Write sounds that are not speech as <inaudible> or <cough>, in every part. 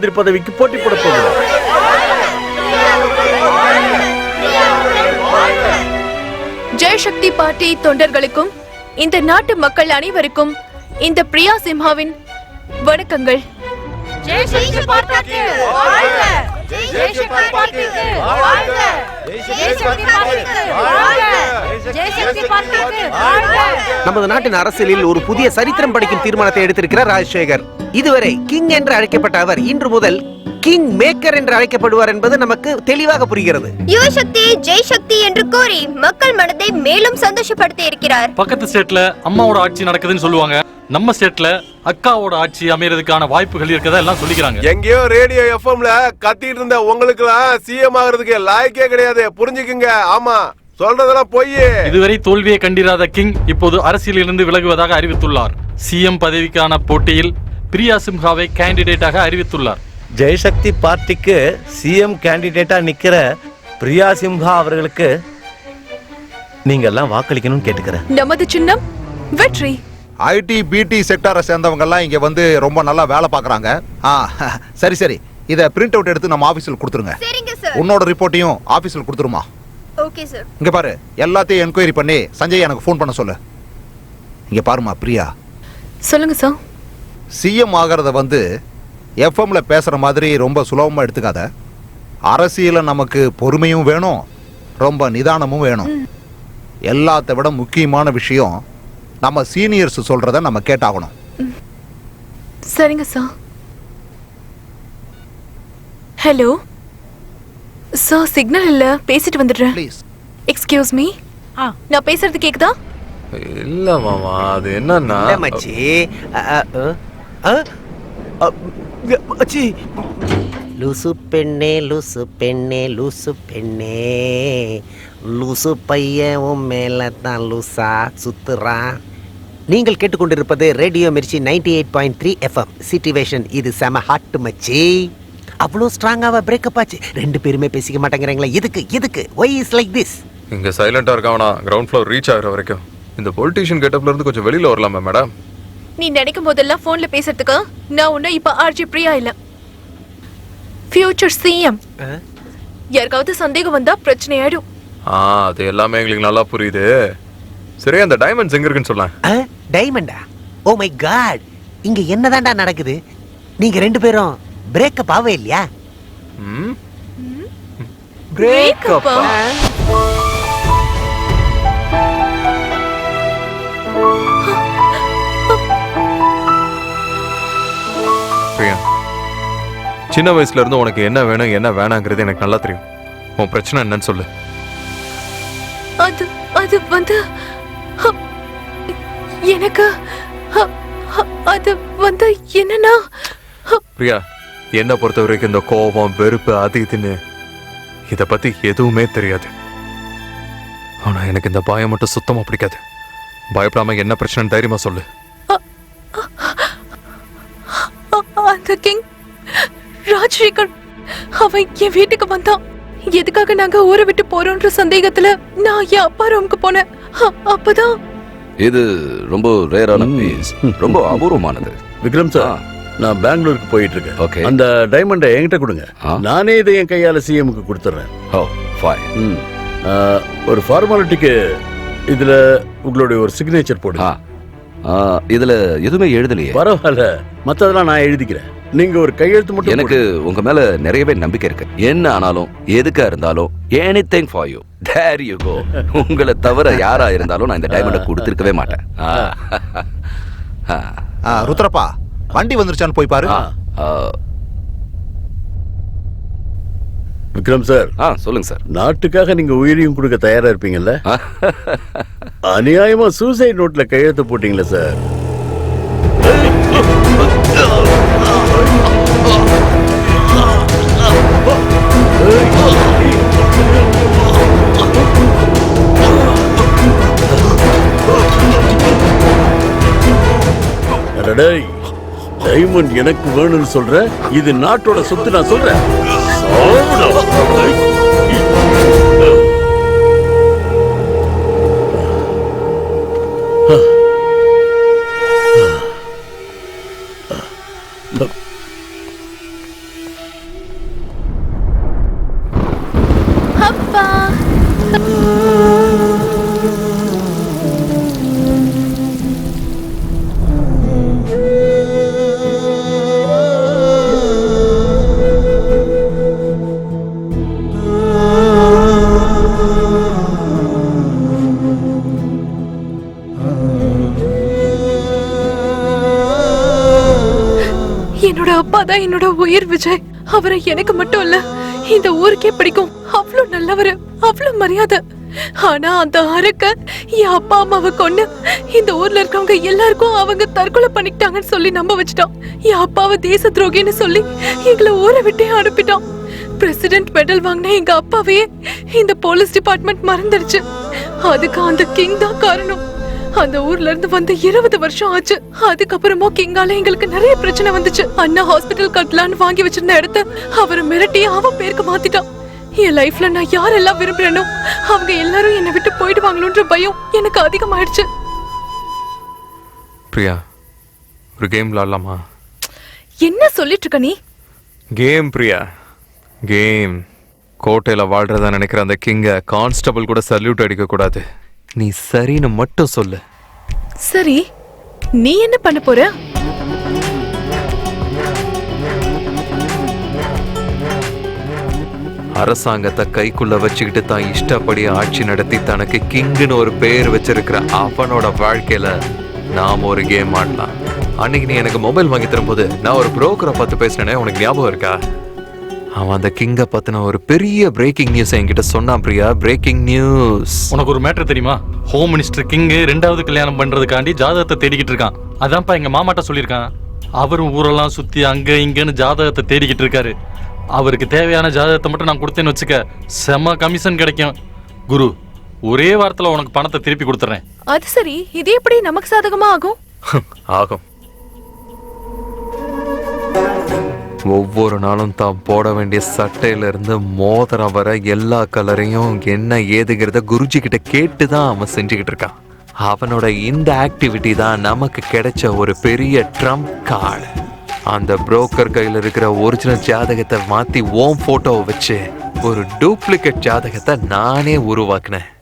மந்திரி பதவிக்கு போட்டி போட போகிறார். ஜெயசக்தி பார்ட்டி தொண்டர்களுக்கும் இந்த நாட்டு மக்கள் அனைவருக்கும் இந்த பிரியா சிம்ஹாவின் வணக்கங்கள். ஜெயசக்தி பார்ட்டிக்கு வாழ்க! ஜெயசக்தி பார்ட்டிக்கு வாழ்க! நமது நாட்டின் அரசியலில் ஒரு புதிய சரித்திரம் படிக்கும் தீர்மானத்தை எடுத்திருக்கிறார் ராஜசேகர். இதுவரை கிங் என்று அழைக்கப்பட்ட அவர் இன்று முதல் கிங் மேக்கர் என்று அழைக்கப்படுவார் என்பது நமக்கு தெளிவாக புரிகிறது. யுவசக்தி ஜெய் சக்தி என்று கூறி மக்கள் மனதை மேலும் சந்தோஷப்படுத்தி இருக்கிறார். பக்கத்து ஸ்டேட்ல அம்மாவோட ஆட்சி நடக்குதுன்னு சொல்லுவாங்க. நம்ம ஸ்டேட்ல அக்காவோட ஆட்சி அமையறதுக்கான வாய்ப்புகள் இருக்கதா எல்லாம் சொல்லிக்கிறாங்க. எங்கேயோ ரேடியோ எஃப்எம்ல கத்திட்டு இருந்த உங்களுக்குலாம் சிஎம் ஆகிறதுக்கு லாய்க்கே கிடையாது. புரிஞ்சுக்குங்க. ஆமா சொல்றதெல்லாம் பொய். இதுவரை தோல்வியை கண்டிராத கிங் இப்போது அரசியலிலிருந்து விலகுவதாக அறிவித்துள்ளார். சிஎம் பதவிக்கான போட்டியில் பிரியா சிம்ஹாவை கேண்டிடேட்டாக அறிவித்துள்ளார். ஜெயசக்தி பார்ட்டிக்கு சிஎம் கேண்டிடேட்டா நிக்கிற பிரியா சிம்ஹா அவர்களுக்கு நீங்க எல்லாம் வாக்களிக்கணும்னு கேட்டுக்கிறேன். நமது சின்னம் வெற்றி. ஐடி பிடி செக்டாரை சேர்ந்தவங்க எல்லாம் இங்க வந்து ரொம்ப நல்லா வேலை பார்க்கறாங்க. ஆ சரி சரி. இத பிரிண்ட் அவுட் எடுத்து நம்ம ஆபீஸ்ல கொடுத்துருங்க. சரிங்க சார் உன்னோட ரிப்போர்ட்டையும் ஆபீஸ்ல கொடுத்துருமா? ஓகே சார் இங்க பாரு எல்லாத்தையும் என்கொயரி பண்ணி சஞ்சய் எனக்கு ஃபோன் பண்ண சொல்லு. இங்க பாருமா பிரியா. சொல்லுங்க சார் சிஎம் ஆகிறத வந்து எஃப்எம்ல பேசுற மாதிரி ரொம்ப சுலபமா எடுத்துக்காத. அரசியல நமக்கு பொறுமையும் வேணும் ரொம்ப நிதானமும் வேணும். எல்லாத்த விட முக்கியமான விஷயம் நம்ம சீனியர்ஸ் சொல்றத நம்ம கேட்டாகணும். சரிங்க சார் ஹலோ சார் சிக்னல் இல்ல. பேசிட்டு வந்துடுறேன். ப்ளீஸ் எக்ஸ்கியூஸ் மீ நான் பேசுறது கேக்குதா? இல்ல மாமா அது என்னன்னா மச்சி. அ, அ, அ, அ, அ, மச்சி லூசு பெண்ணே லூசு பெண்ணே லூசு பெண்ணே. லூசு பையன் உன் மேல தான் லூசா சுத்துறான் நீங்கள் கேட்டுக்கொண்டிருப்பது radio Mirchi ninety eight point three FM situation இது செம ஹாட் மச்சி. அவ்வளோ ஸ்ட்ராங்காவா பிரேக்கப் ஆச்சு. ரெண்டு பேருமே பேசிக்க மாட்டேங்கிறாங்களே. எதுக்கு எதுக்கு? ஒய் இஸ் லைக் திஸ் இங்க சைலண்டா இருக்காவனா? கிரவுண்ட் ஃப்ளோர் ரீச் ஆகுற வரைக்கும். இந்த பொலிட்டீஷியன் கெட்டப்ல இருந்து கொஞ்சம் வெளியில வரலாமா மேடம் நீ நினைக்கும் போதெல்லாம் போன்ல பேசுறதுக்கு நான் ஒன்னும் இப்ப ஆர்ஜி பிரியா இல்ல. ஃபியூச்சர் சிஎம் யாருக்காவது சந்தேகம் வந்தா பிரச்சனை ஆயிடும். ஆ அது எல்லாமே எங்களுக்கு நல்லா புரியுது. சரி அந்த டைமண்ட்ஸ் எங்க இருக்குன்னு சொல்லேன் டைமண்டா ஓ மை காட் இங்க என்னதான்டா நடக்குது? நீங்க ரெண்டு பேரும் பிரேக்கப் ஆவே இல்லையா? ம்? சின்ன வயசுல இருந்து உனக்கு என்ன வேணும் என்ன வேணாங்கிறது எனக்கு நல்லா தெரியும். உன் பிரச்சனை என்னன்னு சொல்லு. அது அது வந்து ஹ, எனக்கு அது வந்து என்னன்னா பிரியா என்ன பொறுத்த வரைக்கும் இந்த கோபம் வெறுப்பு அது இதுன்னு இத பத்தி எதுவுமே தெரியாது. ஆனா எனக்கு இந்த பயம் மட்டும் சுத்தமா பிடிக்காது. பயப்படாம என்ன பிரச்சனை தைரியமா சொல்லு. அந்த கிங் ராஜசேகர் அவன் என் வீட்டுக்கு வந்தான். எதுக்காக நாங்க ஊரை விட்டு போறோம்ன்ற சந்தேகத்துல நான் என் அப்பா ரூமுக்கு போனேன். அப்பதான். இது ரொம்ப ரேரான பீஸ் ரொம்ப அபூர்வமானது. விக்ரம் சார் நான் பெங்களூருக்கு போயிட்டு இருக்கேன் ஓகே. அந்த டைமண்டை என்கிட்ட கொடுங்க. நானே இதை என் கையால சிஎம்க்கு கொடுத்துட்றேன் ஓ ஃபைன் ஒரு ஃபார்மாலிட்டிக்கு இதுல உங்களுடைய ஒரு சிக்னேச்சர் போடுங்க. இதுல எதுவுமே எழுதலையே. பரவாயில்ல. மத்ததெல்லாம் நான் எழுதிக்கிறேன். நீங்க ஒரு கையெழுத்து மட்டும் எனக்கு உங்க மேல நிறையவே நம்பிக்கை இருக்கு. என்ன ஆனாலும் எதுக்கா இருந்தாலும் anything for you there you go உங்களை தவிர யாரா இருந்தாலும் நான் இந்த டைமண்டை <laughs> கொடுத்துருக்கவே மாட்டேன். ஆ. ஆ. ஆ, ருத்ரப்பா வண்டி வந்துருச்சான்னு போய் பாரு ஆ. ஆ. விக்ரம் சார். ஆ சொல்லுங்க சார். நாட்டுக்காக நீங்க உயிரையும் கொடுக்க தயாரா இருப்பீங்கல்ல? அநியாயமா சூசைட் நோட்ல கையெழுத்து போட்டீங்களே சார்? டைமண்ட் எனக்கு வேணும்னு சொல்ற? இது நாட்டோட சொத்து நான் சொல்றேன். 어우라 அப்பா தான் என்னோட உயிர் விஜய். அவரை எனக்கு மட்டும் இல்ல இந்த ஊருக்கே பிடிக்கும். அவ்வளவு நல்லவர் அவ்வளவு மரியாதை. ஆனா அந்த அரக்க என் அப்பா அம்மாவை கொண்டு இந்த ஊர்ல இருக்கவங்க எல்லாருக்கும் அவங்க தற்கொலை பண்ணிக்கிட்டாங்கன்னு சொல்லி நம்ப வச்சுட்டான் என் அப்பாவை தேச துரோகின்னு சொல்லி எங்களை ஊரை விட்டே அனுப்பிட்டான் பிரசிடென்ட் மெடல் வாங்கின எங்க அப்பாவையே இந்த போலீஸ் டிபார்ட்மெண்ட் மறந்துடுச்சு அதுக்கு அந்த கிங் தான் காரணம். அந்த ஊர்ல இருந்து வந்து இருபது வருஷம் ஆச்சு. அதுக்கப்புறமா கிங்கால எங்களுக்கு நிறைய பிரச்சனை வந்துச்சு. அண்ணா ஹாஸ்பிட்டல் கட்டலான்னு வாங்கி வச்சிருந்த இடத்த அவரை மிரட்டி அவன் பேருக்கு மாத்திட்டான். என் லைஃப்ல நான் யாரெல்லாம் விரும்புறேனோ அவங்க எல்லாரும் என்னை விட்டு போயிடுவாங்களோன்ற பயம் எனக்கு அதிகமாயிடுச்சு. பிரியா ஒரு கேம் விளாடலாமா என்ன சொல்லிட்டு இருக்க நீ? கேம் பிரியா. கேம் கோட்டையில் வாழ்றதா நினைக்கிற அந்த கிங்கை கான்ஸ்டபிள் கூட சல்யூட் அடிக்க கூடாது நீ சரின்னு மட்டும் சொல்லு. சரி நீ என்ன பண்ண போற? அரசாங்கத்தை கைக்குள்ள வச்சுக்கிட்டு தான் இஷ்டப்படி ஆட்சி நடத்தி தனக்கு கிங்குன்னு ஒரு பேர் வச்சிருக்கிற அவனோட வாழ்க்கையில நாம ஒரு கேம் ஆடலாம். அன்னைக்கு நீ எனக்கு மொபைல் வாங்கி தரும்போது நான் ஒரு புரோக்கரை பார்த்து பேசினேனே உனக்கு ஞாபகம் இருக்கா? அவன் அந்த கிங்கை பத்தின ஒரு பெரிய பிரேக்கிங் நியூஸ் என்கிட்ட சொன்னான் பிரியா. பிரேக்கிங் நியூஸ் உனக்கு ஒரு மேட்டர் தெரியுமா? ஹோம் மினிஸ்டர் கிங்கு ரெண்டாவது கல்யாணம் பண்றதுக்காண்டி ஜாதகத்தை தேடிக்கிட்டு இருக்கான். அதான்ப்பா எங்க மாமாட்ட சொல்லியிருக்கான். அவரும் ஊரெல்லாம் சுத்தி அங்க இங்கன்னு ஜாதகத்தை தேடிக்கிட்டு இருக்காரு. அவருக்கு தேவையான ஜாதகத்தை மட்டும் நான் கொடுத்தேன்னு வச்சுக்க செம கமிஷன் கிடைக்கும். குரு ஒரே வாரத்துல உனக்கு பணத்தை திருப்பி கொடுத்துறேன். அது சரி இது எப்படி நமக்கு சாதகமா ஆகும்? <laughs> ஆகும். ஒவ்வொரு நாளும் தான் போட வேண்டிய சட்டையிலேருந்து மோதிரம் வர எல்லா கலரையும் என்ன ஏதுங்கிறத குருஜி கிட்ட கேட்டு தான் அவன் செஞ்சுக்கிட்டு இருக்கான். அவனோட இந்த ஆக்டிவிட்டி தான் நமக்கு கிடைச்ச ஒரு பெரிய ட்ரம்ப் கார்டு அந்த புரோக்கர் கையில் இருக்கிற ஒரிஜினல் ஜாதகத்தை மாற்றி ஓம் ஃபோட்டோவை வச்சு ஒரு டூப்ளிகேட் ஜாதகத்தை நானே உருவாக்குனேன்.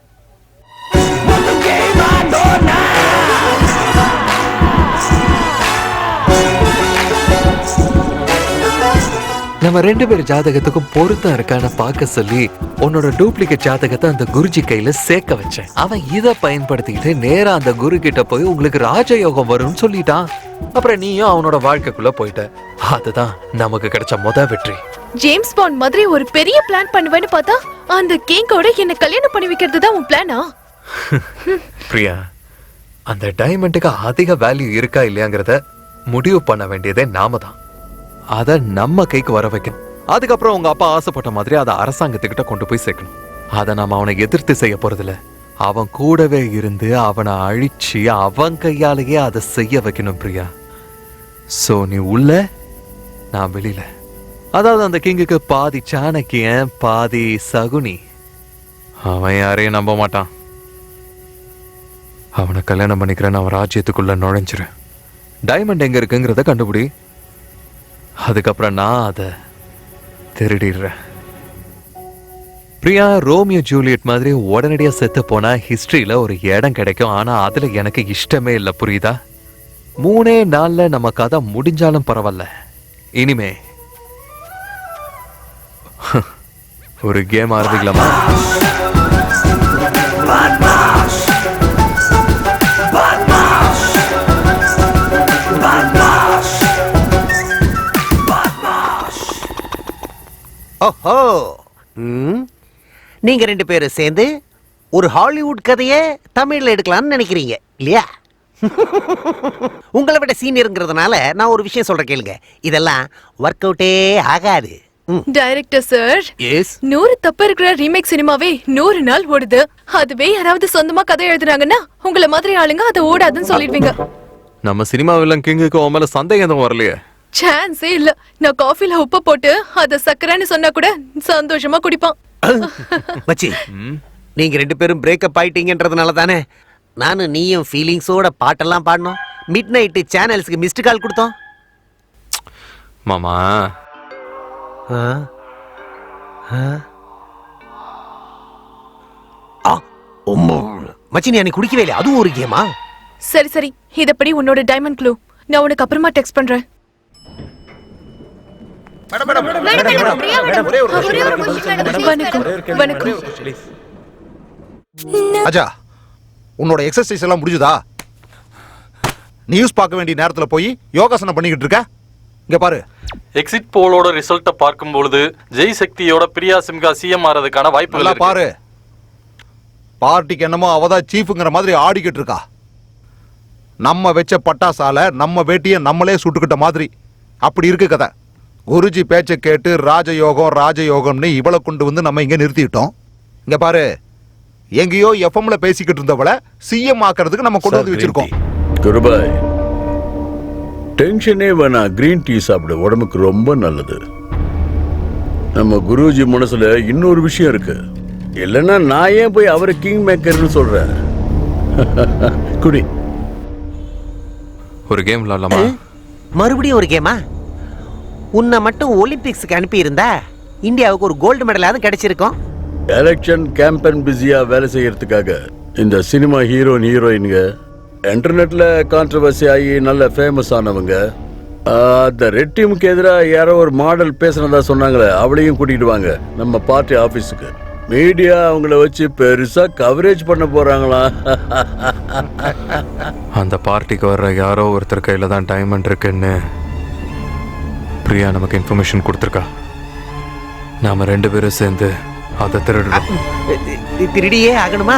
நம்ம ரெண்டு பேர் ஜாதகத்துக்கும் பொருத்தம் இருக்கான்னு பார்க்க சொல்லி உன்னோட டூப்ளிகேட் ஜாதகத்தை அந்த குருஜி கையில சேர்க்க வச்சேன். அவன் இதை பயன்படுத்திக்கிட்டு நேரா அந்த குரு கிட்ட போய் உங்களுக்கு ராஜயோகம் வரும்னு சொல்லிட்டான். அப்புறம் நீயும் அவனோட வாழ்க்கைக்குள்ள போயிட்ட. அதுதான் நமக்கு கிடைச்ச முத வெற்றி. ஜேம்ஸ் பாண்ட் மாதிரி ஒரு பெரிய பிளான் பண்ணுவேன்னு பார்த்தா அந்த கிங்கோட என்ன கல்யாணம் பண்ணி வைக்கிறது தான் உன் பிளானா <laughs> பிரியா அந்த டைமண்டுக்கு அதிக வேல்யூ இருக்கா இல்லையாங்கிறத முடிவு பண்ண வேண்டியதே நாம தான். அதை நம்ம கைக்கு வர வைக்கணும். அதுக்கப்புறம் உங்க அப்பா ஆசைப்பட்ட மாதிரி அதை அரசாங்கத்துக்கிட்ட கொண்டு போய் சேர்க்கணும். அதை நாம அவனை எதிர்த்து செய்ய போறதில்ல. அவன் கூடவே இருந்து அவனை அழிச்சு அவன் கையாலேயே அதை செய்ய வைக்கணும் பிரியா. சோ நீ உள்ள நான் வெளியில. அதாவது அந்த கிங்குக்கு பாதி சாணக்கியன் பாதி சகுனி. அவன் யாரையும் நம்ப மாட்டான். அவனை கல்யாணம் பண்ணிக்கிறேன்னு அவன் ராஜ்யத்துக்குள்ள நுழைஞ்சிரு. டைமண்ட் எங்க இருக்குங்கிறத கண்டுபிடி. அதுக்கப்புறம் நான் அதை திருடிடுறேன். பிரியா ரோமியோ ஜூலியட் மாதிரி உடனடியாக செத்து போனால் ஹிஸ்ட்ரியில் ஒரு இடம் கிடைக்கும். ஆனால் அதில் எனக்கு இஷ்டமே இல்லை புரியுதா? மூணே நாளில் நம்ம கதை முடிஞ்சாலும் பரவாயில்ல. இனிமே <laughs> ஒரு கேம் ஆரம்பிக்கலாமா? ஓஹோ. நீங்க ரெண்டு பேரும் சேர்ந்து ஒரு ஹாலிவுட் கதையை தமிழ்ல எடுக்கலாம்னு நினைக்கிறீங்க இல்லையா? <laughs> உங்களை விட சீனியருங்கிறதுனால நான் ஒரு விஷயம் சொல்றேன் கேளுங்க. இதெல்லாம் ஒர்க் அவுட்டே ஆகாது. டைரக்டர் சார் எஸ் நூறு தப்பு இருக்கிற ரீமேக் சினிமாவே நூறு நாள் ஓடுது. அதுவே யாராவது சொந்தமா கதை எழுதுனாங்கன்னா உங்கள மாதிரி ஆளுங்க அதை ஓடாதுன்னு சொல்லிடுவீங்க. நம்ம சினிமா வில்லன் கிங்குக்கு உன் மேல சந்தேகம் வரலையே? சான்ஸே இல்ல. நான் காஃபில உப்பு போட்டு அத சக்கரைன்னு சொன்னா கூட சந்தோஷமா குடிப்பான். <laughs> மச்சி நீங்க ரெண்டு பேரும் பிரேக்கப் ஆயிட்டீங்கன்றதுனால தானே நானும் நீயும் ஃபீலிங்ஸோட பாட்டெல்லாம் பாடினோம் மிட் நைட்டு சேனல்ஸ்க்கு மிஸ்டு கால் கொடுத்தோம். மாமா. மச்சி நீ குடிக்கவே இல்லை அதுவும் ஒரு கேமா? சரி சரி. இதப்படி உன்னோட டைமண்ட் க்ளூ நான் உனக்கு அப்புறமா டெக்ஸ்ட் பண்றேன் மேடம் மேடம் பிரியா மேடம் ஒரே ஒரு question மேடம் வணக்கம் வணக்கம் அஜா உன்னோட எக்ஸசைஸ் எல்லாம் முடிஞ்சுதா? நியூஸ் பார்க்க வேண்டிய நேரத்துல போய் யோகாசனம் பண்ணிக்கிட்டு இருக்க? இங்க பாரு. எக்ஸிட் போலோட ரிசல்ட்டை பார்க்கும் பொழுது ஜெய் சக்தியோட பிரியா சிம்கா சிஎம் ஆறதுக்கான இருக்கு. பாரு. பார்ட்டிக்கு என்னமோ அவதான் சீஃப்ங்கிற மாதிரி ஆடிக்கிட்டு இருக்கா. நம்ம வச்ச பட்டாசால நம்ம வேட்டியை நம்மளே சுட்டுக்கிட்ட மாதிரி. அப்படி இருக்கு கதை. குருஜி பேச்சை கேட்டு ராஜயோகம் ராஜயோகம்னு இவளை கொண்டு வந்து நம்ம இங்க நிறுத்திட்டோம். இங்க பாரு எங்கேயோ எஃப்எம்ல பேசிக்கிட்டு இருந்தவளை சிஎம் ஆக்குறதுக்கு நம்ம கொண்டு வந்து வச்சிருக்கோம். குருபாய் டென்ஷனே வேணாம். கிரீன் டீ சாப்பிடு உடம்புக்கு ரொம்ப நல்லது. நம்ம குருஜி மனசுல இன்னொரு விஷயம் இருக்கு. இல்லைன்னா நான் ஏன் போய் அவரை கிங் மேக்கர்னு சொல்றேன்? <laughs> குடி. ஒரு கேம் விளாடலாமா மறுபடியும் ஒரு கேமா உன்னை மட்டும் ஒலிம்பிக்ஸ்க்கு அனுப்பியிருந்தா இந்தியாவுக்கு ஒரு கோல்டு மெடலாவது கிடைச்சிருக்கும். எலெக்ஷன் கேம்பெயின் பிஸியா வேலை செய்யறதுக்காக இந்த சினிமா ஹீரோயின் ஹீரோயின்க இன்டர்நெட்ல கான்ட்ரவர்சி ஆகி நல்ல ஃபேமஸ் ஆனவங்க அந்த ரெட் டீமுக்கு எதிராக யாரோ ஒரு மாடல் பேசுனதா சொன்னாங்களே அவளையும் கூட்டிட்டு வாங்க நம்ம பார்ட்டி ஆபீஸுக்கு மீடியா அவங்கள வச்சு பெருசா கவரேஜ் பண்ண போறாங்களா? <laughs> அந்த பார்ட்டிக்கு வர்ற யாரோ ஒருத்தர் கையில தான் டைமண்ட் இருக்குன்னு பிரியா நமக்கு இன்ஃபர்மேஷன் கொடுத்துருக்கா? நாம ரெண்டு பேரும் சேர்ந்து அதை திருடுறோம். திருடியே ஆகணுமா?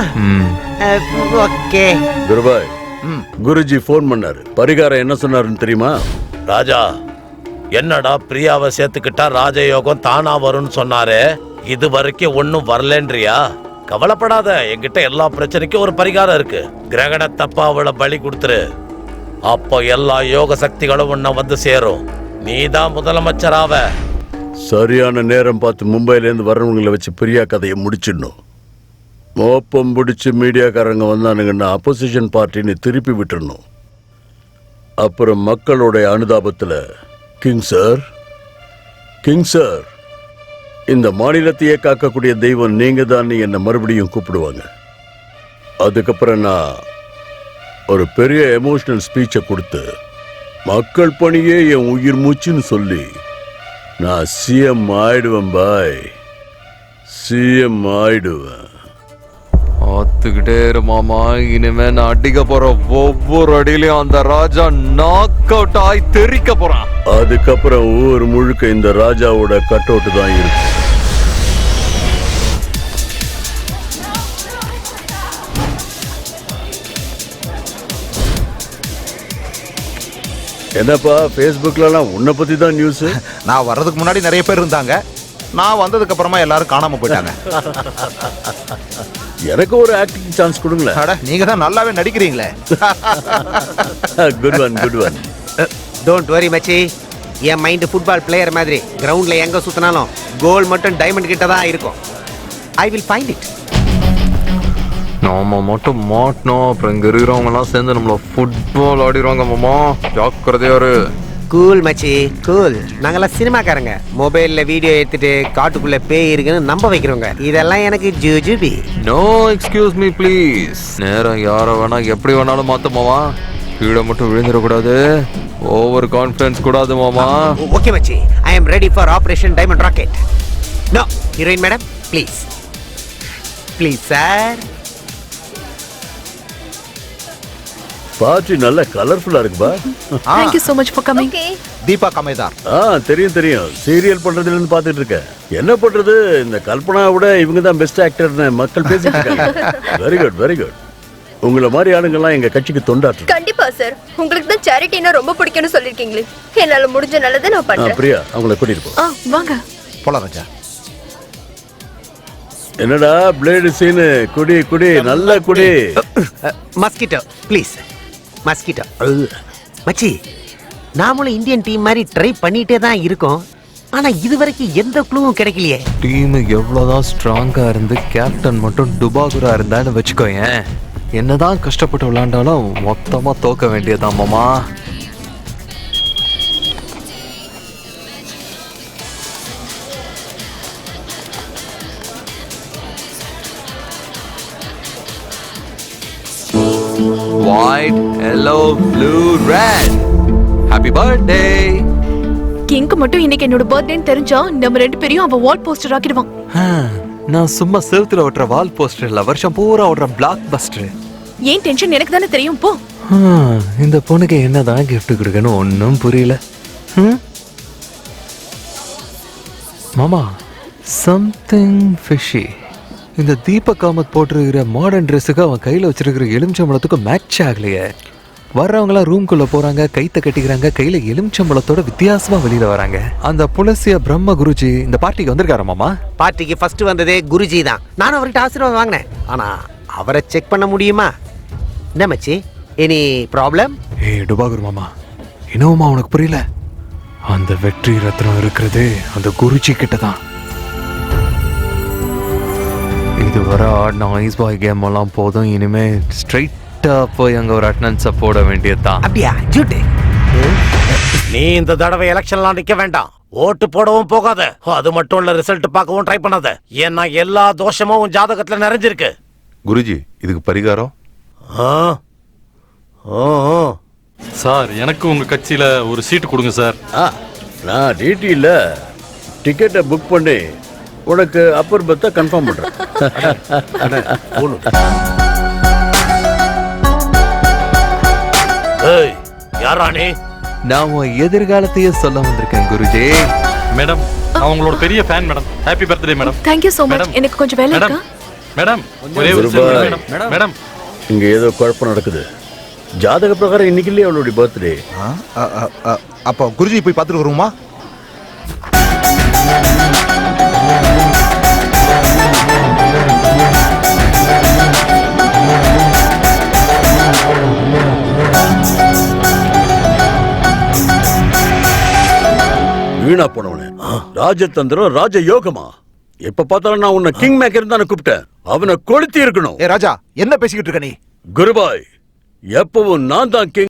ஓகே. குருபாய் குருஜி ஃபோன் பண்ணாரு. பரிகாரம் என்ன சொன்னாருன்னு தெரியுமா? ராஜா என்னடா பிரியாவை சேர்த்துக்கிட்டா ராஜயோகம் தானா வரும்னு சொன்னாரு? இது வரைக்கும் ஒன்னும் வரலன்றியா? கவலைப்படாத என்கிட்ட எல்லா பிரச்சனைக்கும் ஒரு பரிகாரம் இருக்கு. கிரகண தப்பா அவளை பலி கொடுத்துரு. அப்போ எல்லா யோக சக்திகளும் உன்னை வந்து சேரும். நீதான் முதலமைச்சராவ. சரியான நேரம் பார்த்து மும்பைல இருந்து வர்றவங்களை வச்சு பிரியா கதையை முடிச்சிடணும். மோப்பம் பிடிச்சி மீடியாக்காரங்க வந்தானுங்கன்னா அப்போசிஷன் பார்ட்டின்னு திருப்பி விட்டுடணும் அப்புறம் மக்களுடைய அனுதாபத்தில் கிங் சார் கிங் சார் இந்த மாநிலத்தையே காக்கக்கூடிய தெய்வம் நீங்கள் தான் என்னை மறுபடியும் கூப்பிடுவாங்க. அதுக்கப்புறம் நான் ஒரு பெரிய எமோஷனல் ஸ்பீச்சை கொடுத்து மக்கள் பணியே என் உயிர் மூச்சுன்னு சொல்லி நான் சிஎம் ஆயிடுவேன் பாய். சிஎம் ஆயிடுவேன். ஆத்துக்கிட்டே இரு மாமா இனிமே நான் அடிக்க போற ஒவ்வொரு அடியிலையும் அந்த ராஜா நாக் அவுட் ஆகி தெறிக்க போறான். அதுக்கப்புறம் ஊர் முழுக்க இந்த ராஜாவோட கட் அவுட் தான் இருக்கு. என்னப்பா ஃபேஸ்புக்லலாம் உன்னை பத்தி தான் நியூஸ் <laughs> நான் வர்றதுக்கு முன்னாடி நிறைய பேர் இருந்தாங்க. நான் வந்ததுக்கு அப்புறமா எல்லாரும் காணாம போயிட்டாங்க. <laughs> எனக்கு ஒரு ஆக்டிங் சான்ஸ் கொடுங்களேன். அட நீங்க தான் நல்லாவே நடிக்கிறீங்களே. Good one good one don't worry மச்சி. என் மைண்டு ஃபுட்பால் பிளேயர் மாதிரி கிரவுண்ட்ல எங்க சுத்தினாலும் கோல் மட்டும் டைமண்ட் கிட்ட தான் இருக்கும். ஐ வில் ஃபைண்ட் இட் நாம மட்டும் மாட்டணும் அப்புறம் இங்க இருக்கிறவங்க எல்லாம் சேர்ந்து நம்மள ஃபுட்பால் ஆடிடுவாங்க மாமா. ஜாக்கிரதையா இரு. கூல் மச்சி. கூல் நாங்கெல்லாம் சினிமாக்காரங்க. மொபைல்ல வீடியோ எடுத்துட்டு காட்டுக்குள்ள பேய் இருக்குன்னு நம்ப வைக்கிறவங்க. இதெல்லாம் எனக்கு ஜூஜுபி. நோ எக்ஸ்கியூஸ் மீ ப்ளீஸ் நேரம் யாரை வேணா எப்படி வேணாலும் மாமா. கீழே மட்டும் விழுந்துடக்கூடாது. ஓவர் கான்ஃபிடன்ஸ் கூடாது மாமா. ஓகே மச்சி. I am ready for operation diamond rocket no heroine madam please please sir party நல்ல கலர்ஃபுல்லா இருக்குப்பா. Thank you so much for coming okay Deepa கமேதார். ஆ தெரியும் தெரியும். சீரியல் பண்றதுல இருந்து பார்த்துட்டு இருக்கேன் என்ன பண்றது? இந்த கல்பனா விட இவங்க தான் பெஸ்ட் ஆக்டர்னு மக்கள் பேசிட்டு இருக்காங்க. வெரி குட் வெரி குட் உங்களை மாதிரி ஆளுங்கெல்லாம் எங்க கட்சிக்கு தொண்டாற்று கண்டிப்பா சார் உங்களுக்கு தான் சேரிட்டினா ரொம்ப பிடிக்கும்னு சொல்லிருக்கீங்களே. என்னால முடிஞ்ச நல்லதை நான் பண்றேன். பிரியா அவங்கள கூட்டிட்டு போ. ஆ வாங்க. போலாம் ராஜா. என்னடா பிளேடு சீனு குடி குடி நல்ல குடி. Mosquito please mosquito. மச்சி நாமளும் இந்தியன் டீம் மாதிரி ட்ரை பண்ணிட்டே தான் இருக்கோம். ஆனா இது வரைக்கும் எந்த குழுவும் கிடைக்கலையே. டீம் எவ்வளவுதான் ஸ்ட்ராங்கா இருந்து கேப்டன் மட்டும் டுபாகுரா இருந்தான்னு வச்சுக்கோயேன். என்னதான் கஷ்டப்பட்டு விளையாண்டாலும் மொத்தமா தோக்க வேண்டியதான் மாமா. White, yellow, blue, red. Happy birthday! கிங்க்கு மட்டும் இன்னைக்கு என்னோட பர்த்டேன்னு தெரிஞ்சா நம்ம ரெண்டு பேரையும் அவன் வால் போஸ்டர் ஆக்கிடுவான் நான் சும்மா செவுத்துல ஓட்டுற வால் போஸ்டர் இல்ல வருஷம் பூரா ஓடுற பிளாக் பஸ்டர் ஏன் டென்ஷன் எனக்கு தானே தெரியும் போ இந்த பொண்ணுக்கு என்னதான் gift கொடுக்கணும் ஒன்றும் புரியல? மாமா சம்திங் ஃபிஷி இந்த தீபக் காமத் போட்டிருக்கிற மாடர்ன் ட்ரெஸ்ஸுக்கு அவன் கையில் வச்சிருக்கிற எலுமிச்சம்பழத்துக்கு மேட்ச் ஆகலையே. வர்றவங்களாம் ரூம்குள்ள போறாங்க கைத்த கட்டிக்கிறாங்க கையில எலுமிச்சம்பழத்தோட வித்தியாசமா வெளியில வராங்க. அந்த புலசிய பிரம்ம குருஜி இந்த பார்ட்டிக்கு வந்திருக்காரா மாமா? பார்ட்டிக்கு ஃபர்ஸ்ட் வந்ததே குருஜி தான் நானும் அவர்கிட்ட ஆசீர்வாதம் வாங்கினேன். ஆனா அவரை செக் பண்ண முடியுமா? என்ன மச்சி? எனி ப்ராப்ளம் ஏய் டுபாகுரு மாமா இன்னுமா உனக்கு புரியல? அந்த வெற்றி ரத்னம் இருக்கிறது அந்த குருஜி கிட்ட தான் இதுவரை ஆடின ஐஸ் பாய் கேம் எல்லாம் போதும். இனிமே ஸ்ட்ரைட்டா போய் அங்க ஒரு அட்டனன்ஸை போட வேண்டியதுதான். அப்படியா? ஜூட்டு. நீ இந்த தடவை எலெக்ஷன்லாம் நிக்க வேண்டாம். ஓட்டு போடவும் போகாத. அது மட்டும் இல்ல ரிசல்ட் பார்க்கவும் ட்ரை பண்ணாத. ஏன்னா எல்லா தோஷமும் உன் ஜாதகத்துல நிறைஞ்சிருக்கு. குருஜி இதுக்கு பரிகாரம். சார் எனக்கு உங்க கட்சியில ஒரு சீட்டு கொடுங்க சார். ஆ நான் டிடியில் டிக்கெட்டை புக் பண்ணி உனக்கு அப்பர் பத்தை கன்ஃபார்ம் பண்ணுறேன் ஏய் யாரா நீ? நான் உன் எதிர்காலத்தையே சொல்ல வந்திருக்கேன் குருஜி. மேடம் நான் உங்களோட பெரிய fan madam happy birthday madam thank you so much madam. எனக்கு கொஞ்சம் வேலை மேடம் இருக்கா? மேடம் ஒரே ஒரு மேடம் மேடம் இங்கே ஏதோ குழப்பம் நடக்குது. ஜாதக பிரகாரம் இன்னைக்கு இல்லையே அவளுடைய பர்த்டே ஆ, ஆ, ஆ, ஆ, அப்போ குருஜி போய் பார்த்துட்டு வருவோமா? வீணா போனவனே. ராஜதந்திரம் ராஜ யோகமா எப்ப பார்த்தாலும் நான் உன்னை கிங் மேக்கர் தானே கூப்பிட்டேன். அவனை கொளுத்தி இருக்கணும். ஏ ராஜா என்ன பேசிக்கிட்டு இருக்க நீ? குருபாய் எப்பவும் நான் தான் கிங்